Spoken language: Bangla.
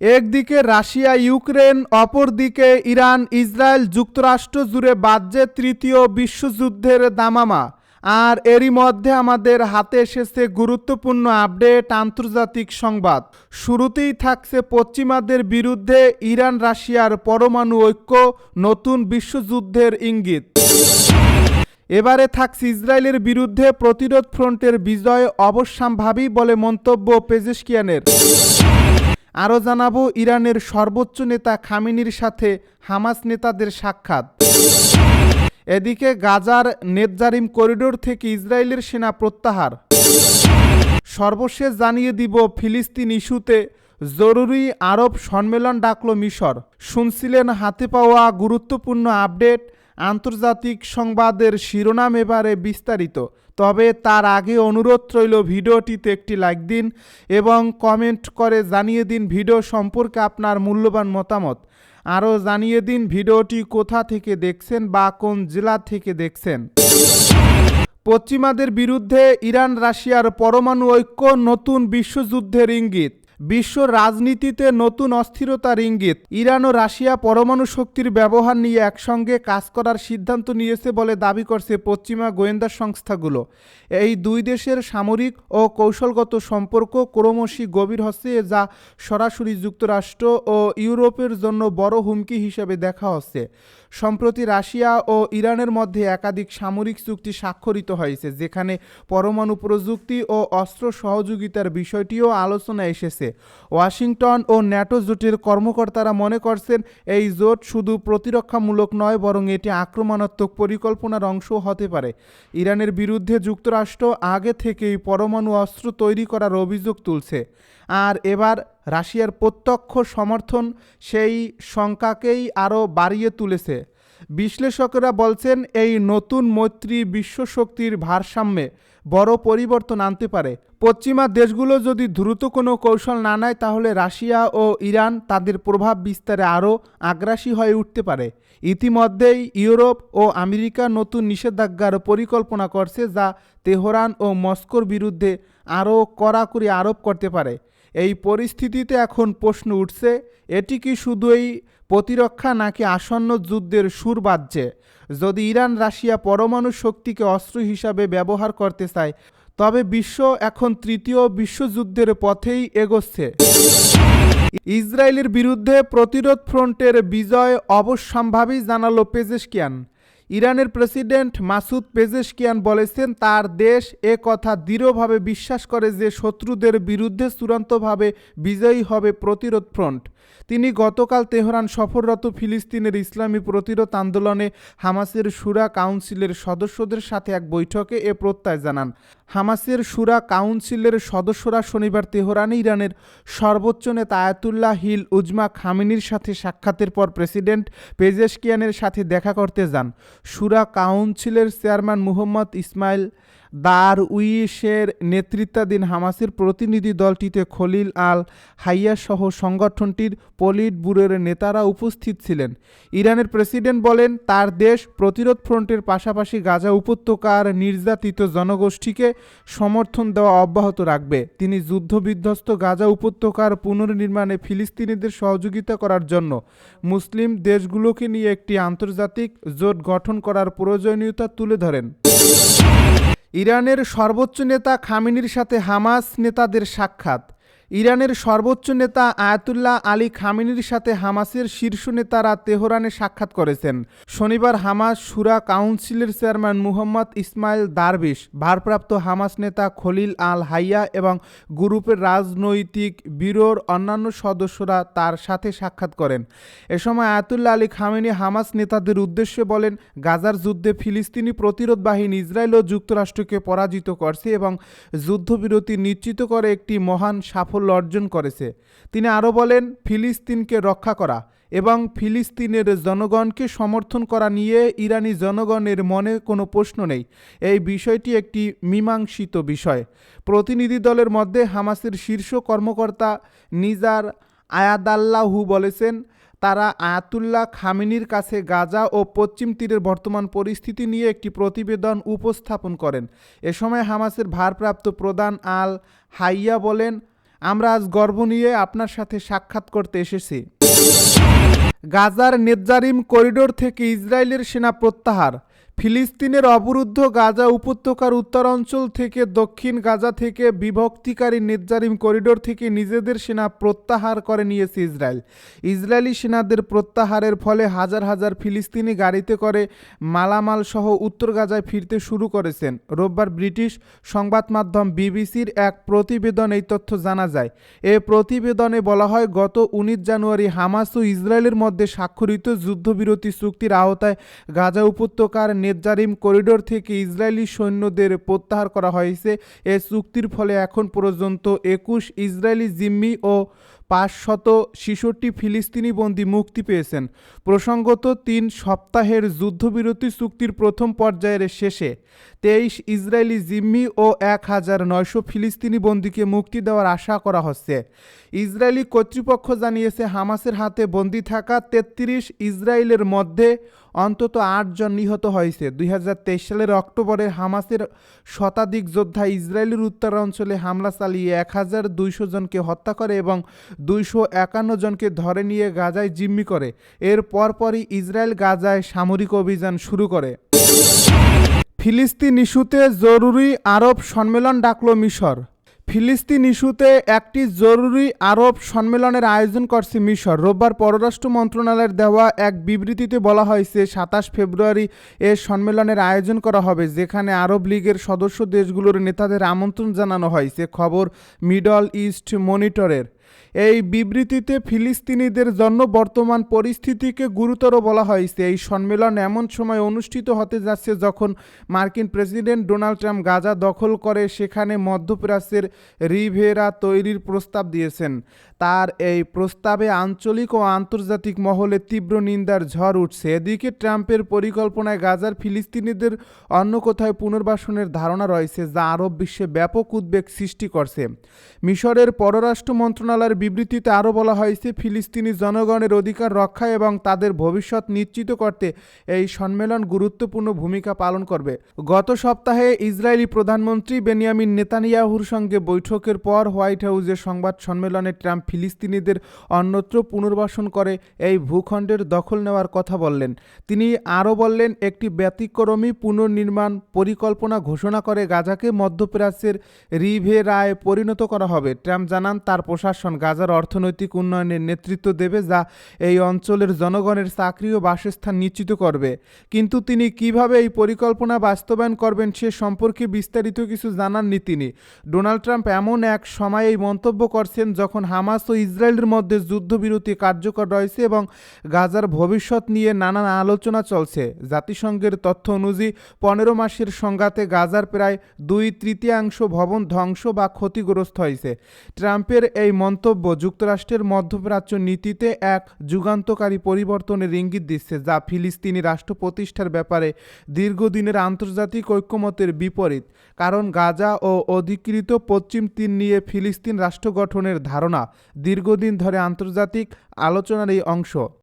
একদিকে রাশিয়া, ইউক্রেন, অপরদিকে ইরান, ইসরায়েল যুক্তরাষ্ট্র জুড়ে বাজ্যে তৃতীয় বিশ্বযুদ্ধের দামামা। আর এরই মধ্যে আমাদের হাতে এসেছে গুরুত্বপূর্ণ আপডেট, আন্তর্জাতিক সংবাদ। শুরুতেই থাকছে পশ্চিমাদের বিরুদ্ধে ইরান রাশিয়ার পরমাণু ঐক্য, নতুন বিশ্বযুদ্ধের ইঙ্গিত। এবারে থাকছে ইসরায়েলের বিরুদ্ধে প্রতিরোধ ফ্রন্টের বিজয় অবশ্যম্ভাবী বলে মন্তব্য পেজেশকিয়ানের। আরও জানাব ইরানের সর্বোচ্চ নেতা খামিনির সাথে হামাস নেতাদের সাক্ষাৎ। এদিকে গাজার নেতজারিম করিডোর থেকে ইসরায়েলের সেনা প্রত্যাহার। সর্বশেষ জানিয়ে দিব ফিলিস্তিন ইস্যুতে জরুরি আরব সম্মেলন ডাকল মিশর। শুনছিলেন হাতে পাওয়া গুরুত্বপূর্ণ আপডেট আন্তর্জাতিক সংবাদের শিরোনাম এবারে বিস্তারিত। তবে তার আগে অনুরোধ রইল ভিডিওটিতে একটি লাইক দিন এবং কমেন্ট করে জানিয়ে দিন ভিডিও সম্পর্কে আপনার মূল্যবান মতামত। আরও জানিয়ে দিন ভিডিওটি কোথা থেকে দেখছেন বা কোন জেলা থেকে দেখছেন। পশ্চিমাদের বিরুদ্ধে ইরান রাশিয়ার পরমাণু ঐক্য নতুন বিশ্বযুদ্ধের ইঙ্গিত। বিশ্ব রাজনীতিতে নতুন অস্থিরতার ইঙ্গিত ইরান ও রাশিয়া পরমাণু শক্তির ব্যবহার নিয়ে একসঙ্গে কাজ করার সিদ্ধান্ত নিয়েছে বলে দাবি করছে পশ্চিমা গোয়েন্দা সংস্থাগুলো। এই দুই দেশের সামরিক ও কৌশলগত সম্পর্ক ক্রমশই গভীর হচ্ছে, যা সরাসরি যুক্তরাষ্ট্র ও ইউরোপের জন্য বড় হুমকি হিসেবে দেখা হচ্ছে। সম্প্রতি রাশিয়া ও ইরানের মধ্যে একাধিক সামরিক চুক্তি স্বাক্ষরিত হয়েছে, যেখানে পরমাণু প্রযুক্তি ও অস্ত্র সহযোগিতার বিষয়টিও আলোচনায় এসেছে। ওয়াশিংটন ও ন্যাটো জোটের কর্মকর্তারা মনে করছেন এই জোট শুধু প্রতিরক্ষামূলক নয়, বরং এটি আক্রমণাত্মক পরিকল্পনার অংশও হতে পারে। ইরানের বিরুদ্ধে যুক্তরাষ্ট্র আগে থেকেই পরমাণু অস্ত্র তৈরি করার অভিযোগ তুলছে। আর এবার রাশিয়ার প্রত্যক্ষ সমর্থন সেই শঙ্কাকেই আরও বাড়িয়ে তুলেছে। বিশ্লেষকেরা বলছেন এই নতুন মৈত্রী বিশ্বশক্তির ভারসাম্যে বড় পরিবর্তন আনতে পারে। পশ্চিমা দেশগুলো যদি দ্রুত কোনো কৌশল না নেয়, তাহলে রাশিয়া ও ইরান তাদের প্রভাব বিস্তারে আরও আগ্রাসী হয়ে উঠতে পারে। ইতিমধ্যেই ইউরোপ ও আমেরিকা নতুন নিষেধাজ্ঞার পরিকল্পনা করছে, যা তেহরান ও মস্কোর বিরুদ্ধে আরও কড়াকড়ি আরোপ করতে পারে। এই পরিস্থিতিতে এখন প্রশ্ন উঠছে, এটি কি শুধুই প্রতিরক্ষা নাকি আসন্ন যুদ্ধের সুর বাজছে? যদি ইরান রাশিয়া পরমাণু শক্তিকে অস্ত্র হিসাবে ব্যবহার করতে চায় তবে বিশ্ব এখন তৃতীয় বিশ্বযুদ্ধের পথেই এগোচ্ছে। ইসরায়েলের বিরুদ্ধে প্রতিরোধ ফ্রন্টের বিজয় অবশ্যম্ভাবী জানালো পেজেশকিয়ান। ইরানের প্রেসিডেন্ট মাসুদ পেজেশকিয়ান বলেছেন, তার দেশ এ কথা দৃঢ়ভাবে বিশ্বাস করে যে শত্রুদের বিরুদ্ধে চূড়ান্তভাবে বিজয়ী হবে প্রতিরোধ ফ্রন্ট। তিনি গতকাল তেহরান সফররত ফিলিস্তিনের ইসলামী প্রতিরোধ আন্দোলনে হামাসের সুরা কাউন্সিলের সদস্যদের সাথে এক বৈঠকে এ প্রত্যয় জানান। হামাসের সুরা কাউন্সিলের সদস্যরা শনিবার তেহরানে ইরানের সর্বোচ্চ নেতা আয়াতুল্লাহ হিল উজমা খামিনির সাথে সাক্ষাতের পর প্রেসিডেন্ট পেজেশকিয়ানের সাথে দেখা করতে যান। সুরা কাউন্সিলের চেয়ারম্যান মুহম্মদ ইসমাইল দার উইশের নেতৃত্বাধীন হামাসের প্রতিনিধি দলটিতে খলিল আল হাইয়া সহ সংগঠনটির পলিট ব্যুরোর নেতারা উপস্থিত ছিলেন। ইরানের প্রেসিডেন্ট বলেন, তার দেশ প্রতিরোধ ফ্রন্টের পাশাপাশি গাজা উপত্যকার নির্যাতিত জনগোষ্ঠীকে সমর্থন দেওয়া অব্যাহত রাখবে। তিনি যুদ্ধবিধ্বস্ত গাজা উপত্যকার পুনর্নির্মাণে ফিলিস্তিনিদের সহযোগিতা করার জন্য মুসলিম দেশগুলোকে নিয়ে একটি আন্তর্জাতিক জোট গঠন করার প্রয়োজনীয়তা তুলে ধরেন। ইরানের সর্বোচ্চ নেতা খামিনির সাথে হামাস নেতাদের সাক্ষাৎ। ইরানের সর্বোচ্চ নেতা আয়াতুল্লাহ আলী খামিনির সাথে হামাসের শীর্ষ নেতারা তেহরানে সাক্ষাৎ করেছেন। শনিবার হামাস সুরা কাউন্সিলের চেয়ারম্যান মুহম্মদ ইসমাইল দারবিশ, ভারপ্রাপ্ত হামাস নেতা খলিল আল হাইয়া এবং গ্রুপের রাজনৈতিক ব্যুরোর অন্যান্য সদস্যরা তার সাথে সাক্ষাৎ করেন। এ সময় আয়াতুল্লাহ আলী খামিনি হামাস নেতাদের উদ্দেশ্যে বলেন, গাজার যুদ্ধে ফিলিস্তিনি প্রতিরোধ বাহিনী ইসরায়েল ও যুক্তরাষ্ট্রকে পরাজিত করছে এবং যুদ্ধবিরতি নিশ্চিত করে একটি মহান সাফল্য অর্জন করেছে। তিনি আরও বলেন, ফিলিস্তিনকে রক্ষা করা এবং ফিলিস্তিনের জনগণকে সমর্থন করা নিয়ে ইরানি জনগণের মনে কোনো প্রশ্ন নেই। এই বিষয়টি একটি মীমাংসিত বিষয়। প্রতিনিধি দলের মধ্যে হামাসের শীর্ষ কর্মকর্তা নিজার আয়াদাল্লাহু বলেছেন, তারা আয়াতুল্লাহ খামিনির কাছে গাজা ও পশ্চিম তীরের বর্তমান পরিস্থিতি নিয়ে একটি প্রতিবেদন উপস্থাপন করেন। এ সময় হামাসের ভারপ্রাপ্ত প্রধান আল হাইয়া বলেন আমরা আজ গর্ব নিয়ে আপনার সাথে সাক্ষাৎ করতে এসেছি। গাজার নেজারিম করিডোর থেকে ইসরায়েলের সেনা প্রত্যাহার। ফিলিস্তিনের অবরুদ্ধ গাজা উপত্যকার উত্তরাঞ্চল থেকে দক্ষিণ গাজা থেকে বিভক্তিকারী নেতজারিম করিডোর থেকে নিজেদের সেনা প্রত্যাহার করে নিয়েছে ইসরায়েল। ইসরায়েলি সেনাদের প্রত্যাহারের ফলে হাজার হাজার ফিলিস্তিনি গাড়িতে করে মালামাল সহ উত্তর গাজায় ফিরতে শুরু করেছেন। রোববার ব্রিটিশ সংবাদ মাধ্যম বিবিসির এক প্রতিবেদন এই তথ্য জানা যায়। এ প্রতিবেদনে বলা হয়, গত উনিশ জানুয়ারি হামাস ও ইসরায়েলের মধ্যে স্বাক্ষরিত যুদ্ধবিরতি চুক্তির আওতায় গাজা উপত্যকার নেতজারিম করিডোর থেকে ইসরায়েলি সৈন্যদের প্রত্যাহার করা হয়েছে। এ চুক্তির ফলে এখন পর্যন্ত একুশ ইসরায়েলি জিম্মি ও পাঁচশত ছেষট্টি ফিলিস্তিনি বন্দী মুক্তি পেয়েছেন। প্রসঙ্গত, তিন সপ্তাহের যুদ্ধবিরতি চুক্তির প্রথম পর্যায়ের শেষে তেইশ ইসরায়েলি জিম্মি ও এক হাজার নয়শো ফিলিস্তিনি বন্দীকে মুক্তি দেওয়ার আশা করা হচ্ছে। ইসরায়েলি কর্তৃপক্ষ জানিয়েছে, হামাসের হাতে বন্দী থাকা তেত্রিশ ইসরায়েলের মধ্যে অন্তত আটজন নিহত হয়েছে। দুই হাজার তেইশ সালের অক্টোবরে হামাসের শতাধিক যোদ্ধা ইসরায়েলের উত্তরাঞ্চলে হামলা চালিয়ে এক হাজার দুইশো জনকে হত্যা করে এবং দুইশো একান্ন জনকে ধরে নিয়ে গাজায় জিম্মি করে। এর পরপরই ইসরায়েল গাজায় সামরিক অভিযান শুরু করে। ফিলিস্তিন ইস্যুতে জরুরি আরব সম্মেলন ডাকল মিশর। ফিলিস্তিন ইস্যুতে একটি জরুরি আরব সম্মেলনের আয়োজন করছে মিশর। রোববার পররাষ্ট্র মন্ত্রণালয়ের দেওয়া এক বিবৃতিতে বলা হয়েছে, সাতাশ ফেব্রুয়ারি এ সম্মেলনের আয়োজন করা হবে, যেখানে আরব লীগের সদস্য দেশগুলোর নেতাদের আমন্ত্রণ জানানো হয়েছে। খবর মিডল ইস্ট মনিটরের। এই বিবৃতিতে ফিলিস্তিনিদের জন্য বর্তমান পরিস্থিতিকে গুরুতর বলা হয়েছে। এই সম্মেলন এমন সময় অনুষ্ঠিত হতে যাচ্ছে যখন মার্কিন প্রেসিডেন্ট ডোনাল্ড ট্রাম্প গাজা দখল করে, সেখানে মধ্যপ্রাচ্যের রিভেরা তৈরির প্রস্তাব দিয়েছেন। তার এই প্রস্তাবে আঞ্চলিক ও আন্তর্জাতিক মহলে তীব্র নিন্দার ঝড় উঠছে। এদিকে ট্রাম্পের পরিকল্পনায় গাজার ফিলিস্তিনিদের অন্য কোথায় পুনর্বাসনের ধারণা রয়েছে, যা আরব বিশ্বে ব্যাপক উদ্বেগ সৃষ্টি করছে। মিশরের পররাষ্ট্র মন্ত্রণালয়ের বিবৃতিতে আরও বলা হয়েছে, ফিলিস্তিনি জনগণের অধিকার রক্ষা এবং তাদের ভবিষ্যৎ নিশ্চিত করতে এই সম্মেলন গুরুত্বপূর্ণ ভূমিকা পালন করবে। গত সপ্তাহে ইসরায়েলি প্রধানমন্ত্রী বেনিয়ামিন নেতানিয়াহুর সঙ্গে বৈঠকের পর হোয়াইট হাউসের সংবাদ সম্মেলনে ট্রাম্প ফিলিস্তিনিদের অন্যত্র পুনর্বাসন করে এই ভূখণ্ডের দখল নেওয়ার কথা বললেন। তিনি আরও বললেন, একটি ব্যতিক্রমী পুনর্নির্মাণ পরিকল্পনা ঘোষণা করে গাজাকে মধ্যপ্রাচ্যের রিভে রিভেরায় পরিণত করা হবে। ট্রাম্প জানান, তার প্রশাসন গাজার অর্থনৈতিক উন্নয়নের নেতৃত্ব দেবে যা এই অঞ্চলের জনগণের চাকরি ও বাসস্থান নিশ্চিত করবে। কিন্তু তিনি কীভাবে এই পরিকল্পনা বাস্তবায়ন করবেন সে সম্পর্কে বিস্তারিত কিছু জানাননি তিনি। ডোনাল্ড ট্রাম্প এমন এক সময় এই মন্তব্য করছেন যখন হামাস ও ইসরায়েলের মধ্যে যুদ্ধবিরতি কার্যকর রয়েছে এবং গাজার ভবিষ্যৎ নিয়ে নানান আলোচনা চলছে। জাতিসংঘের তথ্য অনুযায়ী, পনেরো মাসের সংঘাতে গাজার প্রায় দুই তৃতীয়াংশ ভবন ধ্বংস বা ক্ষতিগ্রস্ত হয়েছে। ট্রাম্পের এই মন্তব্য যুক্তরাষ্ট্রের মধ্যপ্রাচ্য নীতিতে এক যুগান্তকারী পরিবর্তনের ইঙ্গিত দিচ্ছে, যা ফিলিস্তিনি রাষ্ট্র প্রতিষ্ঠার ব্যাপারে দীর্ঘদিনের আন্তর্জাতিক ঐক্যমতের বিপরীত। কারণ গাজা ও অধিকৃত পশ্চিম তীর নিয়ে ফিলিস্তিন রাষ্ট্র গঠনের ধারণা দীর্ঘদিন ধরে আন্তর্জাতিক আলোচনার এই অংশ।